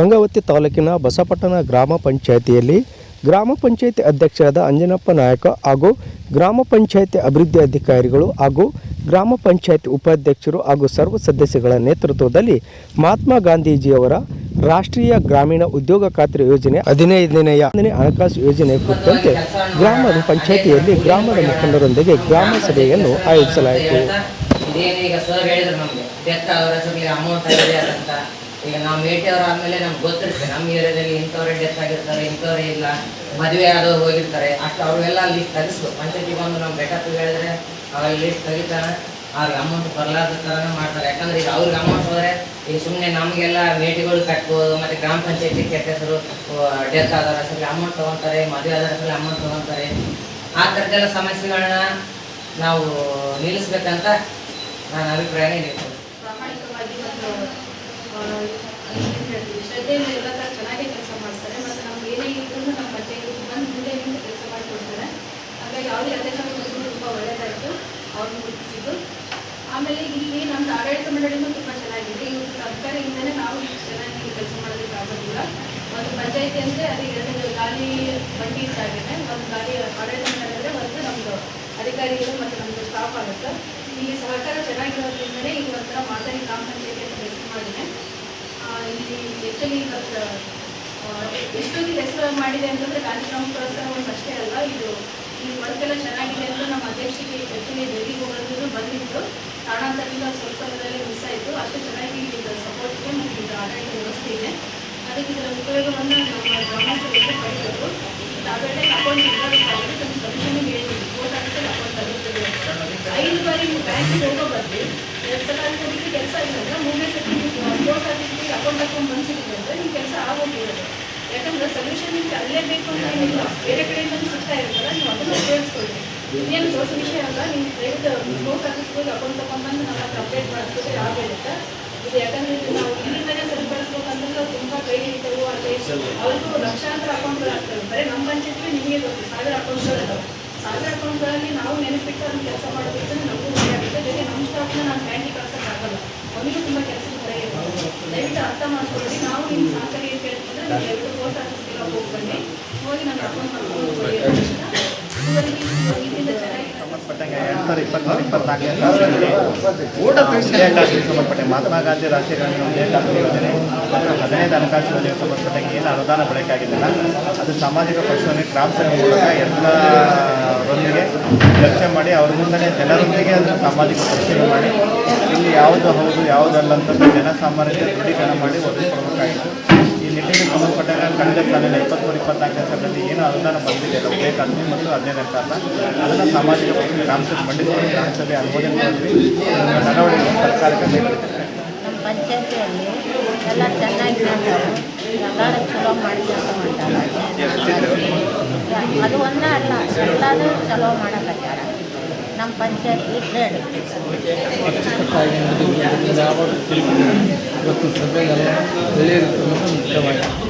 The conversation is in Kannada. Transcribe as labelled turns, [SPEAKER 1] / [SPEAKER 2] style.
[SPEAKER 1] ಗಂಗಾವತಿ ತಾಲೂಕಿನ ಬಸಪಟ್ಟಣ ಗ್ರಾಮ ಪಂಚಾಯಿತಿಯಲ್ಲಿ ಗ್ರಾಮ ಪಂಚಾಯಿತಿ ಅಧ್ಯಕ್ಷರಾದ ಅಂಜನಪ್ಪ ನಾಯಕ ಹಾಗೂ ಗ್ರಾಮ ಪಂಚಾಯಿತಿ ಅಭಿವೃದ್ಧಿ ಅಧಿಕಾರಿಗಳು ಹಾಗೂ ಗ್ರಾಮ ಪಂಚಾಯಿತಿ ಉಪಾಧ್ಯಕ್ಷರು ಹಾಗೂ ಸರ್ವ ಸದಸ್ಯಗಳ ನೇತೃತ್ವದಲ್ಲಿ ಮಹಾತ್ಮ ಗಾಂಧೀಜಿಯವರ ರಾಷ್ಟ್ರೀಯ ಗ್ರಾಮೀಣ ಉದ್ಯೋಗ ಖಾತ್ರಿ ಯೋಜನೆ ಹದಿನೈದನೆಯ ಹಣಕಾಸು ಯೋಜನೆ ಕುರಿತಂತೆ ಗ್ರಾಮ ಪಂಚಾಯಿತಿಯಲ್ಲಿ ಗ್ರಾಮದ ಮುಖಂಡರೊಂದಿಗೆ ಗ್ರಾಮ ಸಭೆಯನ್ನು ಆಯೋಜಿಸಲಾಯಿತು.
[SPEAKER 2] ಈಗ ನಾವು ಮೇಟಿಯವ್ರು ಆದ್ಮೇಲೆ ನಮ್ಗೆ ಗೊತ್ತಿರುತ್ತೆ. ನಮ್ಮ ಏರಿಯಾದಲ್ಲಿ ಇಂಥವ್ರೆ ಡೆತ್ ಆಗಿರ್ತಾರೆ, ಇಂಥವ್ರೆ ಇಲ್ಲ. ಮದುವೆ ಆದವ್ರು ಹೋಗಿರ್ತಾರೆ. ಅಷ್ಟು ಅವ್ರಿಗೆಲ್ಲ ಲಿಸ್ಟ್ ತೆಗಿಸ್ಬೇಕು ಪಂಚಾಯತಿ ಬಂದು ನಾವು ಬೆಟಪ್ ಹೇಳಿದ್ರೆ ಅವಾಗ ಲಿಸ್ಟ್ ತೆಗಿತಾರೆ. ಅವ್ರಿಗೆ ಅಮೌಂಟ್ ಬರಲಾರ್ದ ಥರನೇ ಮಾಡ್ತಾರೆ. ಯಾಕಂದ್ರೆ ಈಗ ಅವ್ರಿಗೆ ಅಮೌಂಟ್ ಹೋದ್ರೆ ಈಗ ಸುಮ್ಮನೆ ನಮಗೆಲ್ಲ ಮೇಟಿಗಳು ಕಟ್ಬೋದು, ಮತ್ತೆ ಗ್ರಾಮ ಪಂಚಾಯತಿ ಕೆಟ್ಟ ಡೆತ್ ಆದವ್ರ ಅಮೌಂಟ್ ತೊಗೊತಾರೆ, ಮದುವೆ ಆದವ್ರ ಹೆಸರಲ್ಲಿ ಅಮೌಂಟ್ ತೊಗೊತಾರೆ. ಆ ಥರದ್ದೆಲ್ಲ ಸಮಸ್ಯೆಗಳನ್ನ ನಾವು ನಿಲ್ಲಿಸ್ಬೇಕಂತ ನನ್ನ ಅಭಿಪ್ರಾಯ
[SPEAKER 3] ಶ್ರದ್ಧೆಯಿಂದ ಎಲ್ಲ ಥರ ಚೆನ್ನಾಗಿ ಕೆಲಸ ಮಾಡ್ತಾರೆ ಮತ್ತು ನಮ್ಗೆ ಏನೇ ಇದ್ರೂ ನಮ್ಮ ಪಂಚಾಯತಿ ಬಂದು ಮುಂದೆ ಕೆಲಸ ಮಾಡಿಕೊಡ್ತಾರೆ ಹಾಗಾಗಿ ಯಾವುದೇ ಅಧಿಕಾರಿ ಬಂದರೂ ತುಂಬ ಒಳ್ಳೆಯದಾಯಿತು ಅವ್ರನ್ನ ಗುರುತಿಸಿದ್ದು ಆಮೇಲೆ ಇಲ್ಲಿ ನಮ್ದು ಆಡಳಿತ ಮಂಡಳಿನೂ ತುಂಬ ಚೆನ್ನಾಗಿದೆ ಇವ್ರ ಸರ್ಕಾರದಿಂದಲೇ ನಾವು ಚೆನ್ನಾಗಿ ಕೆಲಸ ಮಾಡೋದಕ್ಕೆ ಆಗೋದಿಲ್ಲ ಒಂದು ಪಂಚಾಯಿತಿ ಅಂದರೆ ಅದು ಎರಡು ಗಾಲಿ ಬಂಡಿ ಇದ್ದಾಗಿದೆ ಒಂದು ಗಾಲಿ ಆಡಳಿತ ಮಂಡಳಿ ಅಂದರೆ ಒಂದು ನಮ್ಮದು ಅಧಿಕಾರಿಗಳು ಮತ್ತು ನಮ್ಮದು ಸ್ಟಾಫ್ ಆಗುತ್ತೆ. ಇಲ್ಲಿ ಸಹಕಾರ ಚೆನ್ನಾಗಿರೋದ್ರಿಂದಲೇ ಈಗ ಒಂಥರ ಮಾದರಿ ಗ್ರಾಮ ಪಂಚಾಯಿತಿ ಅಂತ ಕೆಲಸ ಮಾಡಿದೆ. ಇಲ್ಲಿ ಆ್ಯಕ್ಚುಲಿ ಇವತ್ತು ಎಷ್ಟೊಂದು ಹೆಸರು ಮಾಡಿದೆ ಅಂತಂದರೆ ಕಾರ್ಯಕ್ರಮ ಪುರಸ್ಕಾರ ಒಂದು ಅಷ್ಟೇ ಅಲ್ಲ, ಇದು ಈ ವರ್ಕ್ ಎಲ್ಲ ಚೆನ್ನಾಗಿದೆ ಅಂತ ನಮ್ಮ ಅಧ್ಯಕ್ಷರಿಗೆ ಆ್ಯಕ್ಚುಲಿ ಡೆಲ್ಲಿಗೆ ಹೋಗೋದು ಬಂದಿತ್ತು. ಕಾರಣಾಂತರದಿಂದ ಸ್ವಲ್ಪ ದಿನದಲ್ಲೇ ಮಿಸ್ ಆಯಿತು. ಅಷ್ಟು ಚೆನ್ನಾಗಿ ಇದು ಸಪೋರ್ಟ್ಗೆ ಮತ್ತು ಇದು ಆಡಳಿತ ವ್ಯವಸ್ಥೆ ಇದೆ. ಅದಕ್ಕೆ ಇದರ ಉಪಯೋಗವನ್ನು ನಮ್ಮ ಗ್ರಾಮಸ್ಥರಿಗೆ ಪಡೆಯಬೇಕು ತಾವೆಲ್ಲ ಅಕೌಂಟ್ ಇರಬೇಕಾದ್ರೆ ನಮ್ಮ ಸೊಲ್ಯೂಷನ್ ಹೇಳಿದ್ವಿ ಫೋಟೋ ಹಾಕಿದ್ರೆ ಅಕೌಂಟ್ ಆಗುತ್ತದೆ ಅಂತ. ಐದು ಬಾರಿ ನೀವು ಬ್ಯಾಂಕಿಗೆ ಹೋಗೋ ಬದಲು. ಎರಡು ಸಲ ಅಲ್ಲಿ ಹೋಗಿ ಕೆಲಸ ಇಲ್ಲ. ಮೂರನೇ ಸತಿ ನೀವು ಫೋಟೋ ಅಕೌಂಟ್ ಹಾಕೊಂಡು ಬಂದಿದ್ದೀವಿ ಅಂದರೆ ನಿಮ್ಮ ಕೆಲಸ ಆಗೋಗಿರೋದು. ಯಾಕಂದ್ರೆ ಸೊಲ್ಯೂಷನ್ ನಿಮ್ಗೆ ಅಲ್ಲೇ ಬೇಕು ಅಂತ ಏನಿಲ್ಲ. ಬೇರೆ ಕಡೆಯಿಂದ ಸಿಗ್ತಾ ಇರುತ್ತಲ್ಲ, ನೀವು ಅದನ್ನು ಉಪಯೋಗಿಸ್ಕೊಳ್ಳಿ ಇನ್ನೇನು ದೊಡ್ಡ ವಿಷಯ ಅಲ್ಲ ನೀವು ದಯವಿಟ್ಟು ಫೋಟೋ ಹಾಕಿಸ್ಬೋದು ಅಕೌಂಟ್ ತೊಗೊಂಡ್ಬಂದು ನಾವು ಅದಕ್ಕೆ ಅಪ್ಡೇಟ್ ಆಗೇ ಆಗಿರುತ್ತೆ ಇದು ಯಾಕಂದ್ರೆ ನಾವು ಇಲ್ಲಿಂದಲೇ ನಾವು ತುಂಬ ಕೈ ಹಿಡಿತವು ಅಲ್ಲಿ ಅವ್ರಿಗೂ ಲಕ್ಷಾಂತರ ಅಕೌಂಟ್ಗಳು ಆಗ್ತವೆ. ಬರೀ ನಮ್ಮ ಪಂಚಾಯತ್ಗೆ ನಿಮಗೆ ಗೊತ್ತು. ಸಾವಿರ ಅಕೌಂಟ್ಗಳಿದಾವೆ ಸಾವಿರ ಅಕೌಂಟ್ಗಳಲ್ಲಿ ನಾವು ನೆನಪಿಟ್ಟು ಅದನ್ನು ಕೆಲಸ ಮಾಡಬೇಕು ನಮಗೂ ಖುಷಿ ಆಗುತ್ತೆ ಜೊತೆ ನಮ್ಮ ಸ್ಟಾಫ್ನ ನಾನು ಬ್ಯಾಂಕಿಗೆ ಕಳ್ಸೋಕ್ಕಾಗಲ್ಲ ಅವನಿಗೂ ತುಂಬ ಕೆಲಸ ದಯವಿಟ್ಟು ಅರ್ಥ ಮಾಡ್ಕೊಳ್ಳಿ. ನಾವು ನಿಮ್ಮ ಸಹಕಾರಿ ನೀವು ಪೋಸ್ಟ್ ಆಫೀಸ್ಗೆ ಹೋಗಿ ಬನ್ನಿ ಹೋಗಿ ಅಕೌಂಟ್ ಮಾಡ್ಕೊಂಡು
[SPEAKER 4] ಸಂಬಂಧಪಟ್ಟ ಮಹಾತ್ಮ ಗಾಂಧಿ ರಾಷ್ಟ್ರೀಯ ಗ್ರಾಮೀಣ ಯೋಜನೆ. ಮತ್ತು ಹದಿನೈದು ಹಣಕಾಸು ಯೋಜನೆ ಸಂಬಂಧಪಟ್ಟಂಗೆ ಏನು ಅನುದಾನ ಬಳಕೆಯಾಗಿದ್ದಲ್ಲ ಅದು ಸಾಮಾಜಿಕ ಪಕ್ಷವನ್ನು ಗ್ರಾಮ ಮೂಲಕ ಎಲ್ಲರೊಂದಿಗೆ ಚರ್ಚೆ ಮಾಡಿ ಅವ್ರ ಮುಂದೆ ಜನರೊಂದಿಗೆ ಅದನ್ನು ಸಾಮಾಜಿಕ ಪರಿಶೀಲನೆ ಮಾಡಿ, ಇಲ್ಲಿ ಯಾವುದು ಹೌದು ಯಾವುದಲ್ಲ ಅಂತಂದು ಜನಸಾಮಾನ್ಯರಿಗೆ ದೃಢೀಕರಣ ಮಾಡಿ ಒದಗಿಸ್ಕೊಡ್ಬೇಕಾಗಿತ್ತು ಈ ನಿಟ್ಟಿಗೆ ಸಂಬಂಧಪಟ್ಟಾಗ ಕಳೆದ ಸಾಲಿನ ಇಪ್ಪತ್ತ್ಮೂರು ಇಪ್ಪತ್ನಾಲ್ಕನೇ ಸಾಲದಲ್ಲಿ ಏನು ಅನುದಾನ ಬಂದಿದೆ ಉದಯ ಖಾತ್ರಿ ಮತ್ತು ಹದಿನೈದು ಸಾಲ, ಅದನ್ನು ಸಾಮಾಜಿಕ ಪಕ್ಷ ಗ್ರಾಮ ಸಭೆ ಮಂಡಿಸಿ ಗ್ರಾಮ ಸಭೆ ಅನುಮೋದನೆ ಮಾಡಿದ್ವಿ ನಡವಳಿಕೆ ಸರ್ಕಾರಕ್ಕೆ
[SPEAKER 5] ನಮ್ಮ ಪಂಚಾಯತಿಯಲ್ಲಿ ಎಲ್ಲ ಚೆನ್ನಾಗಿ ಮಾಡ್ತಾರೆ ಚಲೋ ಮಾಡಿ ಅಂತ ಅದು ಒಂದೇ ಅಲ್ಲ, ಎಲ್ಲಾದರೂ ಚಲೋ ಮಾಡಕತ್ತಾರ ನಮ್ಮ ಪಂಚಾಯತ್
[SPEAKER 6] ತಿಳಿದಿದೆ ಇವತ್ತು ಮುಖ್ಯವಾಗಿದೆ.